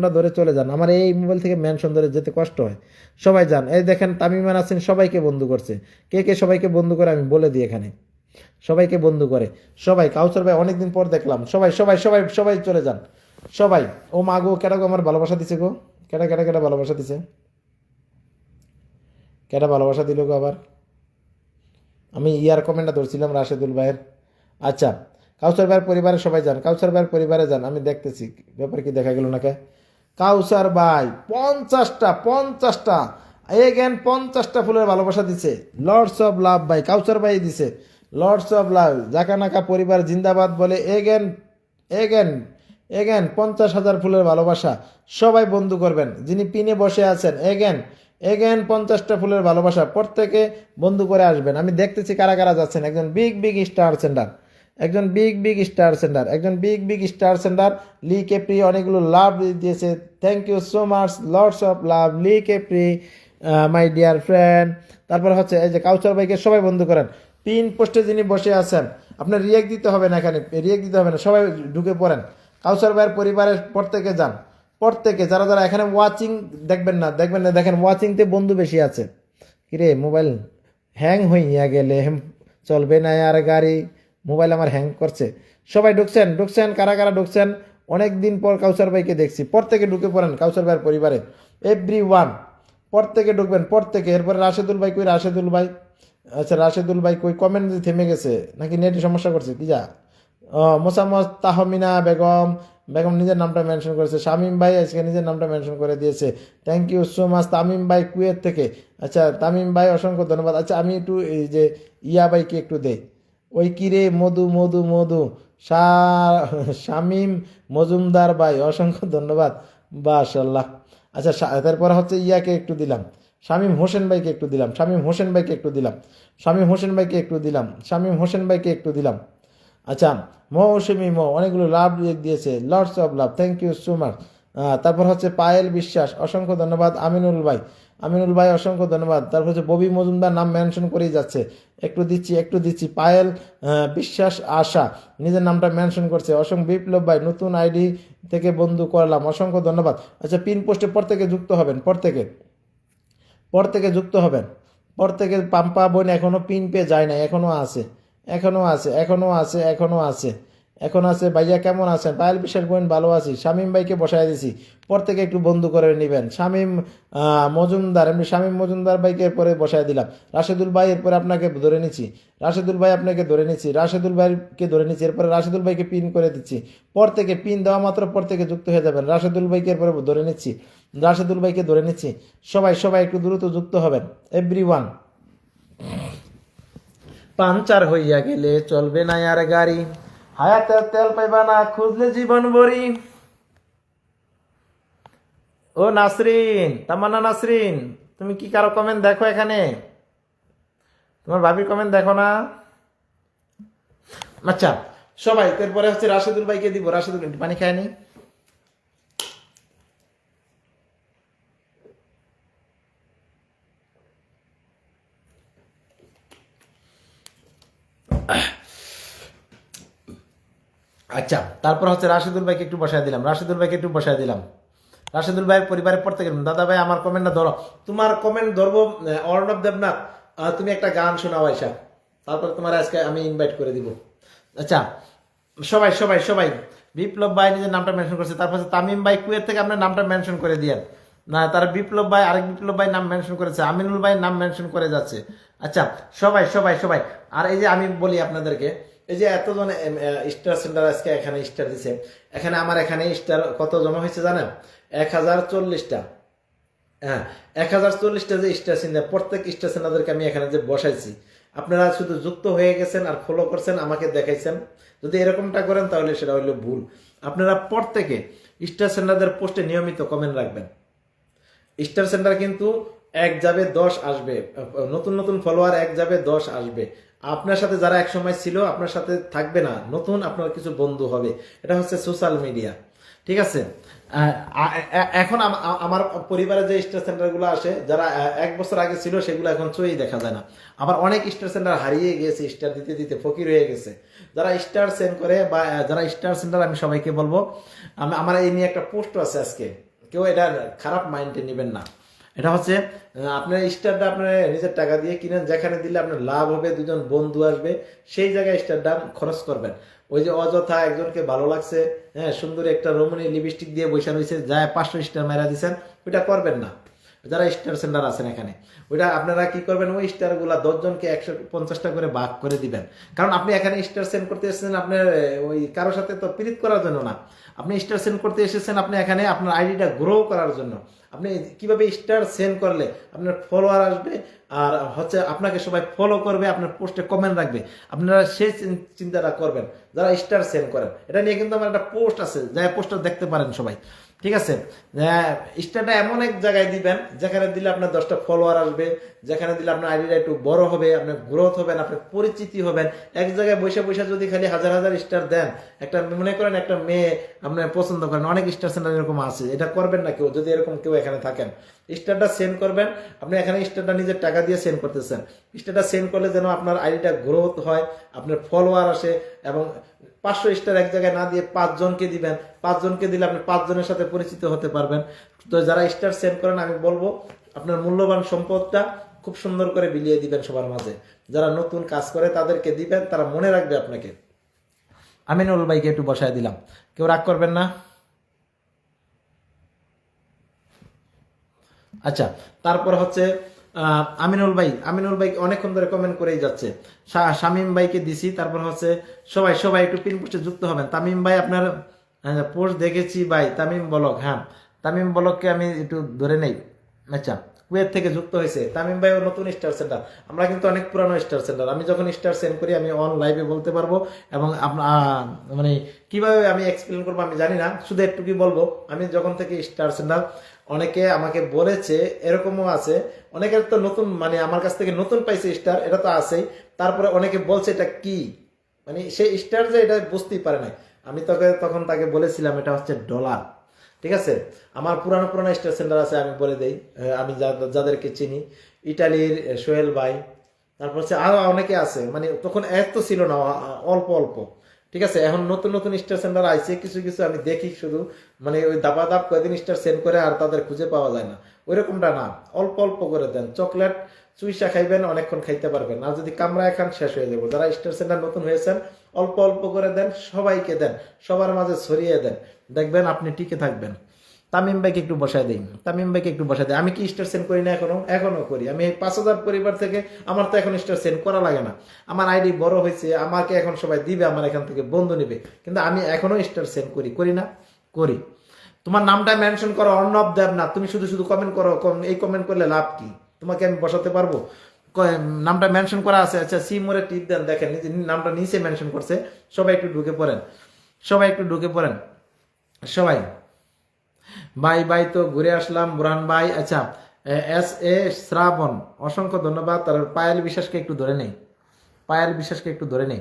আপনারা ধরে চলে যান। আমার এই মোবাইল থেকে মেনশন ধরে যেতে কষ্ট হয়। সবাই যান। এই দেখেন তামিমান আছেন সবাইকে বন্ধু করছে। কে কে সবাইকে বন্ধু করে আমি বলে দিই এখানে। সবাইকে বন্ধু করে। সবাই, কাউসার ভাই অনেকদিন পর দেখলাম। সবাই সবাই সবাই সবাই চলে যান। সবাই, ও মা গো কেটা গো আমার ভালোবাসা দিছে গো? কেটা কেটা কেটা ভালোবাসা দিছে? কেটা ভালোবাসা দিল গো আবার? আমি ইয়ার কমেন্টটা ধরছিলাম রাশেদুল ভাইয়ের। আচ্ছা কাউসার ভাইয়ের পরিবারে সবাই যান। কাউসার ভাইয়ের পরিবারে যান। আমি দেখতেছি। ব্যাপার কি দেখা গেল নাকি? কাউসার ভাই, পঞ্চাশটা পঞ্চাশটা। এগেন পঞ্চাশটা ফুলের ভালোবাসা দিছে। লর্ডস অফ লাভ ভাই, কাউসার ভাই দিছে। লর্ডস অফ লাভ জাকানাকা পরিবার জিন্দাবাদ বলে এগেন এগেন এগেন পঞ্চাশ হাজার ফুলের ভালোবাসা। সবাই বন্ধু করবেন, যিনি পিনে বসে আছেন এগেন এগেন পঞ্চাশটা ফুলের ভালোবাসা। প্রত্যেকে বন্ধু করে আসবেন। আমি দেখতেছি কারা কারা যাচ্ছেন, একজন বিগ বিগ স্টার সেন্টার একজন বিগ বিগ স্টার সেন্টার একজন বিগ বিগ স্টার সেন্টার লি কেপ্রি অনেকগুলো লাভ দিয়েছে। Thank you so much lords of love লি কেপ্রি মাই ডিয়ার ফ্রেন্ড তারপর হচ্ছে এই যে কাউচার বাইকে সবাই বন্ধু করেন। পিন পোস্টে যিনি বসে আছেন, আপনার রিয়েক্ট দিতে হবে না এখানে রিয়েক্ট দিতে হবে না, সবাই ঢুকে পড়েন। কাউসার ভাইয়ের পরিবারের প্রত্যেকে যান, প্রত্যেকে, যারা যারা এখানে ওয়াচিং দেখবেন না দেখবেন না, দেখেন ওয়াচিংতে বন্ধু বেশি আছে। কিরে মোবাইল হ্যাং হইয়া গেলে, চলবে না আর গাড়ি। মোবাইল আমার হ্যাং করছে। সবাই ঢুকছেন ঢুকছেন, কারা কারা ঢুকছেন? অনেক দিন পর কাউসার ভাইকে দেখছি। প্রত্যেকে ঢুকে পড়েন কাউসার ভাইয়ের পরিবারে। এভরি ওয়ান প্রত্যেকে ঢুকবেন, প্রত্যেকে। এরপরে রাশেদুল ভাই কই, রাশেদুল ভাই? আচ্ছা রাশেদুল ভাই কই কমেন্ট থেমে গেছে। নাকি নেটে সমস্যা করছে, কি যা? মোসাম্মদ তাহমিনা বেগম বেগম নিজের নামটা মেনশন করেছে। শামিম ভাই আজকে নিজের নামটা মেনশন করে দিয়েছে। Thank you so much Tamim ভাই কুয়েত থেকে। আচ্ছা তামিম ভাই অসংখ্য ধন্যবাদ। আচ্ছা আমি একটু এই যে ইয়া ভাইকে একটু দেই। ওই কিরে মধু মধু মধু। শামিম মজুমদার ভাই, অসংখ্য ধন্যবাদ। বাসাল্লাহ আচ্ছা তারপর হচ্ছে ইয়াকে একটু দিলাম। শামীম হোসেন ভাইকে একটু দিলাম। শামীম হোসেন ভাইকে একটু দিলাম। শামীম হোসেন ভাইকে একটু দিলাম। শামীম হোসেন ভাইকে একটু দিলাম। আচ্ছা মৌসুমি মো, অনেকগুলো লাভ দিয়েছে। Lords of love. Thank you so much তারপর হচ্ছে পায়েল বিশ্বাস, অসংখ্য ধন্যবাদ। আমিনুল ভাই আমিনুল ভাই, অসংখ্য ধন্যবাদ। তারপর হচ্ছে ববি মজুমদার নাম মেনশন করেই যাচ্ছে। একটু দিচ্ছি একটু দিচ্ছি। পায়েল বিশ্বাস আশা, নিজের নামটা মেনশন করছে। অসংখ্য বিপ্লব ভাই, নতুন আইডি থেকে বন্ধু করলাম। অসংখ্য ধন্যবাদ। আচ্ছা পিন পোস্টে প্রত্যেকে যুক্ত হবেন প্রত্যেকে পর থেকে যুক্ত হবেন। পর থেকে পাম্পা বোন এখনও পিন পেয়ে যায় না এখনও আছে এখনও আছে এখনও আছে এখনও আছে। এখন আছে, ভাইয়া কেমন আছেন? পায়েল বিশ্বাস বোন, ভালো আছি। শামীম ভাইকে বসায় দিছি। পর থেকে একটু বন্ধু করে নেবেন। শামীম মজুমদার, এমনি শামীম মজুমদার ভাইকে পরে বসায় দিলাম। রাশেদুল ভাই, এরপরে আপনাকে ধরে নিচ্ছি রাশেদুল ভাই আপনাকে ধরে নিচ্ছি রাশেদুল ভাইকে ধরে নিচ্ছি এরপরে রাশেদুল ভাইকে পিন করে দিচ্ছি। পর থেকে পিন দেওয়া মাত্র পর থেকে যুক্ত হয়ে যাবেন। রাশেদুল ভাইকে এরপরে ধরে নিচ্ছি। রাশেদুল ভাইকে ধরে নিচ্ছি। সবাই সবাই একটু দ্রুত যুক্ত হবেন। এভরি ওয়ান পাঞ্চার হইয়া গেলে চলবে না আর গাড়ি। হায়াতে তেল পাইবা না, খুঁজলে জীবন বরি ও নাসরিন, তামান্না নাসরিন, তুমি কি কারও কমেন্ট দেখো এখানে? তোমার ভাবির কমেন্ট দেখো না? আচ্ছা সবাই তারপরে হচ্ছে রাশেদুল ভাইকে দিব, রাশেদুল পানি খায়নি আচ্ছা তারপর হচ্ছে রাশেদুল ভাইকে একটু বসায় দিলাম, রাশেদুল ভাইকে একটু বসায় দিলাম। রাশেদুল ভাই পরিবারের প্রত্যেকের দাদা ভাই, আমার কমেন্টটা ধরো। তোমার কমেন্ট ধরবো অর্ণব দেবনাথ তুমি একটা গান শোনাও আয়সা তারপর তোমার আজকে আমি ইনভাইট করে দিব। আচ্ছা সবাই সবাই সবাই, বিপ্লব ভাই নিজের নামটা মেনশন করছে, তারপর তামিম ভাই কুয়ের থেকে আপনার নামটা মেনশন করে দিয়েন না, তার বিপ্লব ভাই, আরেক বিপ্লব ভাই নাম মেনশন করেছে, আমিনুল ভাই নাম মেনশন করে যাচ্ছে। আচ্ছা সবাই সবাই সবাই, আর এই যে আমি বলি আপনাদেরকে এই যে এতজন স্টার সেন্টার আজকে এখানে স্টার দিছে। এখানে আমার এখানে স্টার কত জমা হয়েছে জানেন? এক হাজার চল্লিশটা হ্যাঁ এক হাজার চল্লিশটা যে স্টার সিন্ডার প্রত্যেক স্টার সিন্ডারদেরকে আমি এখানে যে বসাইছি। আপনারা শুধু যুক্ত হয়ে গেছেন আর ফলো করছেন, আমাকে দেখাইছেন। যদি এরকমটা করেন তাহলে সেটা হইল ভুল। আপনারা প্রত্যেকে স্টার সেন্টারদের পোস্টে নিয়মিত কমেন্ট রাখবেন। স্টার সেন্টার কিন্তু এক যাবে দশ আসবে। নতুন নতুন ফলোয়ার এক যাবে দশ আসবে। আপনার সাথে যারা এক সময় ছিল, আপনার সাথে থাকবে না। নতুন আপনার কিছু বন্ধু হবে। এটা হচ্ছে সোশ্যাল মিডিয়া ঠিক আছে? এখন আমার পরিবারে যে স্টার সেন্টারগুলো আসে যারা এক বছর আগে ছিল, সেগুলো এখন চোই দেখা যায় না। আবার অনেক স্টার সেন্টার হারিয়ে গিয়েছে স্টার দিতে দিতে ফকির হয়ে গেছে। যারা স্টার সেন্ড করে বা যারা স্টার সেন্টার আমি সবাইকে বলব, আমি, আমার এই নিয়ে একটা পোস্ট আছে আজকে। কেউ এটা খারাপ মাইন্ডে নেবেন না। এটা হচ্ছে আপনার স্টারটা আপনার নিজের টাকা দিয়ে কিনেন, যেখানে দিলে আপনার লাভ হবে, দুজন বন্ধু আসবে, সেই জায়গায় স্টারটা খরচ করবেন। ওই যে অযথা একজনকে ভালো লাগছে হ্যাঁ সুন্দর একটা রমণী লিপস্টিক দিয়ে বৈশাখ হয়েছে যায় পাঁচশো স্টার মেরা দিচ্ছেন ওইটা করবেন না। যারা স্টার সেন্টার আছেন এখানে, ওইটা আপনারা কি করবেন, ওই স্টারগুলা দশজনকে একশো পঞ্চাশটা করে ভাগ করে দিবেন। কারণ আপনি এখানে স্টার সেন্ড করতে এসেছেন আপনার ওই কারোর সাথে তো প্রীত করার জন্য না। আপনি স্টার সেন্ড করতে এসেছেন আপনি এখানে আপনার আইডিটা গ্রো করার জন্য। আপনি কীভাবে স্টার সেন্ড করলে আপনার ফলোয়ার আসবে, আর হচ্ছে আপনাকে সবাই ফলো করবে, আপনার পোস্টে কমেন্ট রাখবে। আপনারা সেই চিন্তাটা করবেন, যারা স্টার সেন্ড করেন। এটা নিয়ে কিন্তু আমার একটা পোস্ট আছে যা পোস্টটা দেখতে পারেন সবাই। ঠিক আছে? স্টারটা এমন এক জায়গায় দিবেন যেখানে দিলে আপনার দশটা ফলোয়ার আসবে যেখানে দিলে আপনার আইডিটা একটু বড় হবে, আপনার গ্রোথ হবেন আপনার পরিচিতি হবেন। এক জায়গায় বসে বসে যদি খালি হাজার হাজার স্টার দেন, একটা মনে করেন একটা মেয়ে আপনার পছন্দ করেন, অনেক স্টার সেন্টার এরকম আছে, এটা করবেন না কেউ, যদি এরকম কেউ এখানে থাকেন। স্টারটা সেন্ড করবেন, আপনি এখানে স্টারটা নিজের টাকা দিয়ে সেন্ড করতেছেন। স্টারটা সেন্ড করলে যেন আপনার আইডিটা গ্রোথ হয়, আপনার ফলোয়ার আসে এবং পাঁচশো স্টার এক জায়গায় না দিয়ে পাঁচজনকে দিবেন, পাঁচজনকে দিলে আপনি পাঁচজনের সাথে পরিচিত হতে পারবেন। তো যারা স্টার সেন্ড করেন, আমি বলব, আপনার মূল্যবান সম্পদটা খুব সুন্দর করে বিলিয়ে দিবেন সবার মাঝে। যারা নতুন কাজ করে তাদেরকে দিবেন, তারা মনে রাখবে আপনাকে। আমিনুল ভাইকে একটু বসায় দিলাম। কেউ রাগ করবেন না? আচ্ছা তারপর হচ্ছে আমিনুল ভাই। আমিনুল ভাই অনেকক্ষণ ধরে কমেন্ট করেই যাচ্ছে। শামীম ভাইকে দিছি, তারপর হচ্ছে, সবাই সবাই একটু পিন পোস্টে যুক্ত হবেন। তামিম ভাই, আপনার পোস্ট দেখেছি ভাই। তামিম বলক হ্যাঁ। তামিম বলককে আমি একটু ধরে নেই। আচ্ছা কুয়েত থেকে যুক্ত হয়েছে। তামিম ভাইও নতুন স্টার সেন্টার আমরা কিন্তু অনেক পুরানো স্টার সেন্টার আমি যখন স্টার সেন্ড করি, আমি অন লাইভে বলতে পারব এবং মানে কীভাবে আমি এক্সপ্লেন করব আমি জানি না। শুধু একটু কি বলব, আমি যখন থেকে স্টার সেন্টার অনেকে আমাকে বলেছে, এরকমও আছে। অনেকের তো নতুন মানে আমার কাছ থেকে নতুন পাইছে স্টার এটা তো আছেই। তারপরে অনেকে বলছে, এটা কি? মানে সেই স্টার যে, এটা বুঝতেই পারে না আমি তোকে তখন তাকে বলেছিলাম, এটা হচ্ছে ডলার ঠিক আছে? আমার পুরানো পুরানো স্টার আছে, আমি বলে দেই। আমি যাদেরকে চিনি। ইটালির সোহেল ভাই। তারপর হচ্ছে আরও অনেকে আছে। মানে তখন এত ছিল না অল্প অল্প। ঠিক আছে, এখন নতুন নতুন স্টার সেন্টার আইছে, কিছু কিছু আমি দেখি শুধু। মানে ওই দাবা দাপ কয়েকদিন স্টার সেন্ড করে আর তাদের খুঁজে পাওয়া যায় না। ওই রকমটা না, অল্প অল্প করে দেন। চকলেট, চুইসা খাইবেন, অনেকক্ষণ খাইতে পারবেন। আর যদি কামরা এখন শেষ হয়ে যাব। যারা স্টার সেন্টার নতুন হয়েছেন, অল্প অল্প করে দেন, সবাইকে দেন। সবার মাঝে ছড়িয়ে দেন। দেখবেন আপনি টিকে থাকবেন। তামিম ভাইকে একটু বসায় দিই। তামিম ভাইকে একটু বসায় দিই। আমি কি স্টার সেন্ড করি না এখনও? এখনও করি। আমি এই পাঁচ হাজার পরিবার থেকে আমার তো এখন স্টার সেন্ড করা লাগে না। আমার আইডি বড় হয়েছে, আমাকে এখন সবাই দিবে, আমার এখান থেকে বন্ধু নেবে। কিন্তু আমি এখনও স্টার সেন্ড করি করি না, করি। তোমার নামটা মেনশন করো, অর্ণব দেব না তুমি শুধু শুধু কমেন্ট করো এই কমেন্ট করলে লাভ কি? তোমাকে আমি বসাতে পারব? নামটা মেনশন করা আছে? আচ্ছা সি মোরে টিপ দেন, দেখেন নামটা নিচে মেনশন করছে। সবাই একটু ঢুকে পড়েন। সবাই একটু ঢুকে পড়েন। সবাই ভাই ভাই তো ঘুরে আসলাম বুরান ভাই। আচ্ছা এস, এ, শ্রাবণ, অসংখ্য ধন্যবাদ। তার পায়েল বিশ্বাসকে একটু ধরে নেই। পায়েল বিশ্বাসকে একটু ধরে নেই।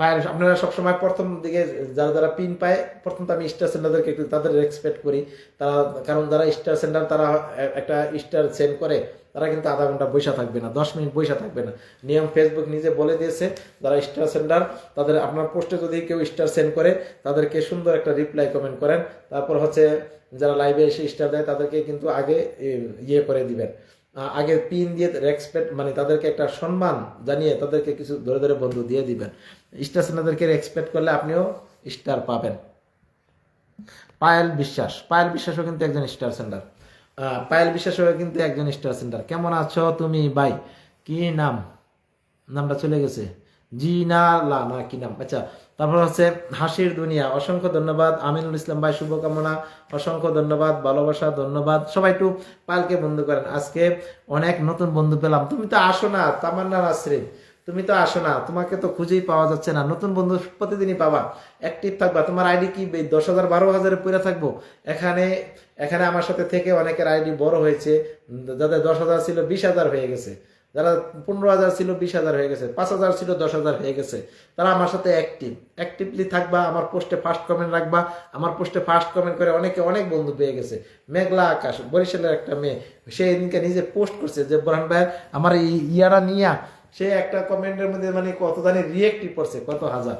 পায়েল আপনারা সবসময় প্রথম দিকে যারা যারা পিন পায়, প্রথম তো আমি স্টার সেন্টারদেরকে একটু তাদের রেসপেক্ট করি। তারা, কারণ যারা স্টার সেন্টার তারা একটা স্টার সেন্ড করে, তারা কিন্তু আধা ঘণ্টা বৈশা থাকবে না, দশ মিনিট বৈশা থাকবে না। নিয়ম ফেসবুক নিজে বলে দিয়েছে, যারা স্টার সেন্টার তাদের, আপনার পোস্টে যদি কেউ স্টার সেন্ড করে, তাদেরকে সুন্দর একটা রিপ্লাই কমেন্ট করেন। তারপর হচ্ছে, যারা লাইভে এসে স্টার দেয়, তাদেরকে কিন্তু আগে ইয়ে করে দিবেন। আগে পিন দিয়ে রেসপেক্ট মানে তাদেরকে একটা সম্মান জানিয়ে তাদেরকে কিছু ধরে ধরে বন্ধু দিয়ে দিবেন। স্টার সেন্টারদেরকে রেসপেক্ট করলে আপনিও স্টার পাবেন। পায়েল বিশ্বাস, পায়েল বিশ্বাসও কিন্তু একজন স্টার সেন্টার পায়েল বিশ্বাসও কিন্তু একজন স্টার সেন্টার কেমন আছো তুমি ভাই? কি নাম? নামটা চলে গেছে। জি না লা না, কি নাম? আচ্ছা তারপর হচ্ছে হাসির দুনিয়া। অসংখ্য ধন্যবাদ। আমিনুল ইসলাম ভাই, শুভকামনা। অসংখ্য ধন্যবাদ। ভালোবাসা, ধন্যবাদ। সবাই একটু পালকে বন্ধু করেন। আজকে অনেক নতুন বন্ধু পেলাম। তুমি তো আসো না, তামান্না নাসরিন। তুমি তো আসো না, তোমাকে তো খুঁজেই পাওয়া যাচ্ছে না। নতুন বন্ধু প্রতিদিনই পাবা। অ্যাক্টিভ থাকবা। তোমার আইডি কি? দশ হাজার, বারো হাজারে পড়ে থাকব। এখানে এখানে আমার সাথে থেকে অনেকের আইডি বড় হয়েছে। যাদের দশ হাজার ছিল, বিশ হাজার হয়ে গেছে। যারা পনেরো হাজার ছিল, বিশ হাজার হয়ে গেছে, পাঁচ হাজার ছিল, দশ হাজার হয়ে গেছে, তারা আমার সাথে অ্যাক্টিভ অ্যাক্টিভলি থাকবা, আমার পোস্টে ফার্স্ট কমেন্ট রাখবা, আমার পোস্টে ফার্স্ট কমেন্ট করে অনেকে অনেক বন্ধু পেয়ে গেছে। মেঘলা আকাশ, বরিশালের একটা মেয়ে, সে এদিনকে নিজে পোস্ট করছে যে, বোরহান ভাই, আমার ইয়ারা নিয়া, সে একটা কমেন্টের মধ্যে মানে কত জানি রিয়েক্টিভ করছে, কত হাজার।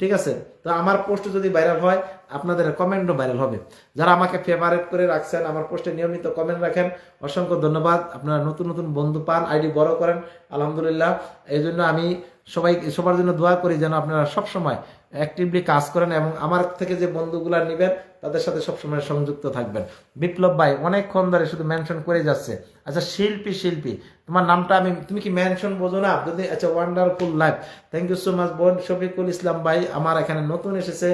ঠিক আছে? তো আমার পোস্ট যদি ভাইরাল হয়, আপনাদের কমেন্টও ভাইরাল হবে। যারা আমাকে ফেভারেট করে রাখছেন, আমার পোস্টে নিয়মিত কমেন্ট রাখেন, অসংখ্য ধন্যবাদ। আপনারা নতুন নতুন বন্ধু পান, আইডি বড় করেন, আলহামদুলিল্লাহ। এই জন্য আমি সবাই, সবার জন্য দোয়া করি যেন আপনারা সব সময় অ্যাক্টিভলি কাজ করেন এবং আমার থেকে যে বন্ধুগুলা নেবেন, তাদের সাথে সবসময় সংযুক্ত থাকবেন। বিপ্লব ভাই অনেকক্ষণ ধরে শুধু মেনশন করে যাচ্ছে। আচ্ছা শিল্পী শিল্পী, তোমার নামটা আমি, তুমি কি মেনশন বোঝো না? যদি আচ্ছা wonderful life thank you so much বোন শফিকুল ইসলাম ভাই, আমার এখানে নতুন এসেছে।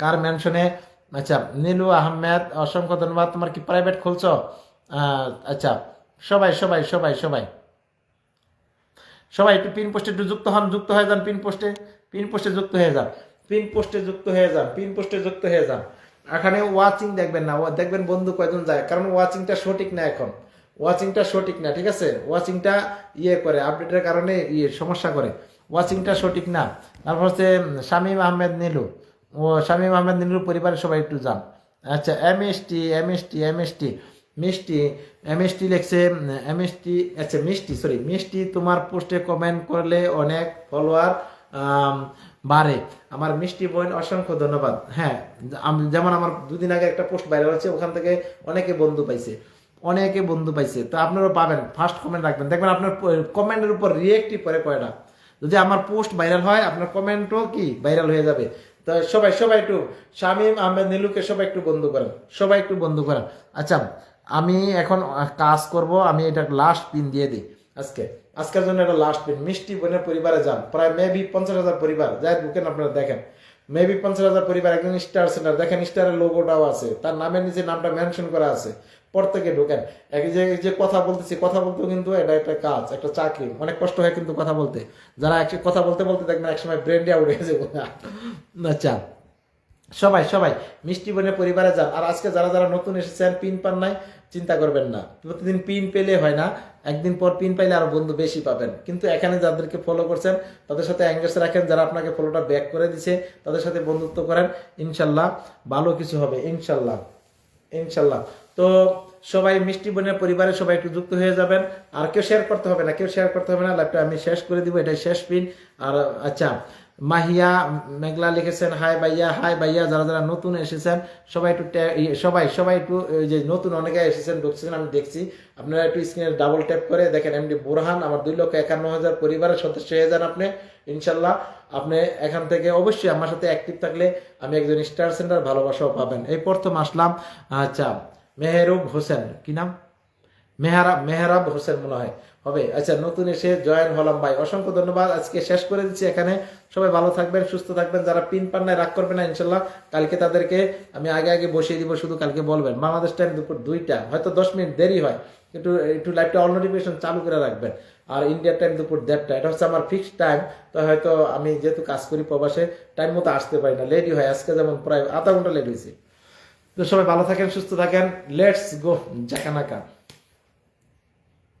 কার মেনশনে আচ্ছা নীলু আহমেদ, অসংখ্য ধন্যবাদ। তোমার কি প্রাইভেট খুলছ? আচ্ছা সবাই সবাই সবাই সবাই। সবাই একটু পিন পোস্টে একটু যুক্ত হন, যুক্ত হয়ে যান পিন পোস্টে পিন পোস্টে যুক্ত হয়ে যান। পিন পোস্টে যুক্ত হয়ে যান পিন পোস্টে যুক্ত হয়ে যান। এখানে ওয়াচিং দেখবেন না দেখবেন বন্ধু কয়জন যায়, কারণ ওয়াচিংটা সঠিক না এখন। ওয়াচিংটা সঠিক না, ঠিক আছে? ওয়াচিংটা ইয়ে করে আপডেটের কারণে ইয়ে সমস্যা করে। ওয়াচিংটা সঠিক না। তারপর হচ্ছে শামীম আহমেদ নীলু। ও শামীম আহমেদ নীলুর পরিবারের সবাই একটু যান। আচ্ছা এম এস টি মিষ্টি এম এস টি লেখছে এম এস টি আচ্ছা মিষ্টি সরি মিষ্টি তোমার পোস্টে কমেন্ট করলে অনেক ফলোয়ার বাড়ে। আমার মিষ্টি বোন, অসংখ্য ধন্যবাদ। হ্যাঁ যেমন আমার দুদিন আগে একটা পোস্ট ভাইরাল হচ্ছে ওখান থেকে অনেকে বন্ধু পাইছে। অনেকে বন্ধু পাইছে। তো আপনারাও পাবেন ফার্স্ট কমেন্ট রাখবেন। দেখবেন আপনার কমেন্টের উপর রিয়েক্টই পরে কয়টা। যদি আমার পোস্ট ভাইরাল হয়, আপনার কমেন্টও কি ভাইরাল হয়ে যাবে? তো সবাই সবাই একটু, শামীম, আহমেদ, নীলুকে সবাই একটু বন্ধু করেন। সবাই একটু বন্ধু করেন। আচ্ছা আমি এখন কাজ করব, আমি এটা লাস্ট পিন দিয়ে দিই আজকে। আজকের জন্য এটা লাস্ট পিন মিষ্টি বোনের পরিবারে যান। প্রায় মেবি পঞ্চাশ হাজার পরিবার। যাই বুকেন আপনারা দেখেন। মেবি পঞ্চাশ হাজার পরিবার, একজন স্টার সেন্টার দেখেন স্টারের লোগোটাও আছে। তার নামের নিচে নামটা মেনশন করা আছে। প্রত্যেকে ঢোকেন। এক যে যে কথা বলতেছি, কথা বলতেও কিন্তু এটা একটা কাজ, একটা চাকরি। অনেক কষ্ট হয় কিন্তু কথা বলতে। যারা এক কথা বলতে বলতে দেখবেন একসময় ব্রেন ডে উঠে গেছে আচ্ছা সবাই সবাই, মিষ্টি বোনের পরিবারে যান। আর আজকে যারা যারা নতুন এসেছেন পিন পান নাই চিন্তা করবেন না। প্রতিদিন পিন পেলে হয় না, একদিন পর পিন পাইলে আরও বন্ধু বেশি পাবেন। কিন্তু এখানে যাদেরকে ফলো করছেন, তাদের সাথে অ্যাঙ্গেজ রাখেন, যারা আপনাকে ফলোটা ব্যাক করে দিছে, তাদের সাথে বন্ধুত্ব করেন, ইনশাল্লাহ ভালো কিছু হবে, ইনশাল্লাহ ইনশাল্লাহ। তো সবাই মিষ্টি বোনের পরিবারে সবাই একটু যুক্ত হয়ে যাবেন। আর কেউ শেয়ার করতে হবে না, কেউ শেয়ার করতে হবে না লাইভটা আমি শেষ করে দিব, এটাই শেষ পিন আর আচ্ছা মাহিয়া মেঘলা লিখেছেন হাই ভাইয়া হাই ভাইয়া যারা যারা নতুন এসেছেন সবাই একটু ইয়ে, সবাই সবাই একটু যে নতুন অনেকে এসেছেন ঢুকছেন আমি দেখছি। আপনারা একটু স্ক্রিনে ডাবল ট্যাপ করে দেখেন এমডি বুরহান আমার দুই লক্ষ একান্ন হাজার পরিবারের সদস্য হয়ে যান আপনি ইনশাল্লাহ আপনি এখান থেকে অবশ্যই আমার সাথে অ্যাক্টিভ থাকলে আমি একজন স্টার সেন্টার ভালোবাসাও পাবেন। এই প্রথম আসলাম আচ্ছা মেহরুব হোসেন কি নাম? মেহরাব মেহরাব হোসেন মনে হয়। হবে। আচ্ছা নতুন এসে জয়েন হলাম ভাই। অসংখ্য ধন্যবাদ। আজকে শেষ করে দিচ্ছি এখানে। সবাই ভালো থাকবেন, সুস্থ থাকবেন। যারা পিন পান নাই, রাগ করবে না, ইনশাল্লাহ। কালকে তাদেরকে আমি আগে আগে বসিয়ে দিব, শুধু কালকে বলবেন। বাংলাদেশ টাইম দুপুর দুইটা। হয়তো দশ মিনিট দেরি হয়। একটু একটু লাইভটা অল নোটিফিকেশন চালু করে রাখবেন। আর ইন্ডিয়ার টাইম দুপুর দেড়টা। এটা হচ্ছে আমার ফিক্সড টাইম তো হয়তো আমি যেহেতু কাজ করি প্রবাসে টাইম মতো আসতে পারি না। লেটই হয়। আজকে যেমন প্রায় আধা ঘণ্টা লেট হয়েছে। তো সবাই ভালো থাকেন, সুস্থ থাকেন। Let's go জাকানাকা।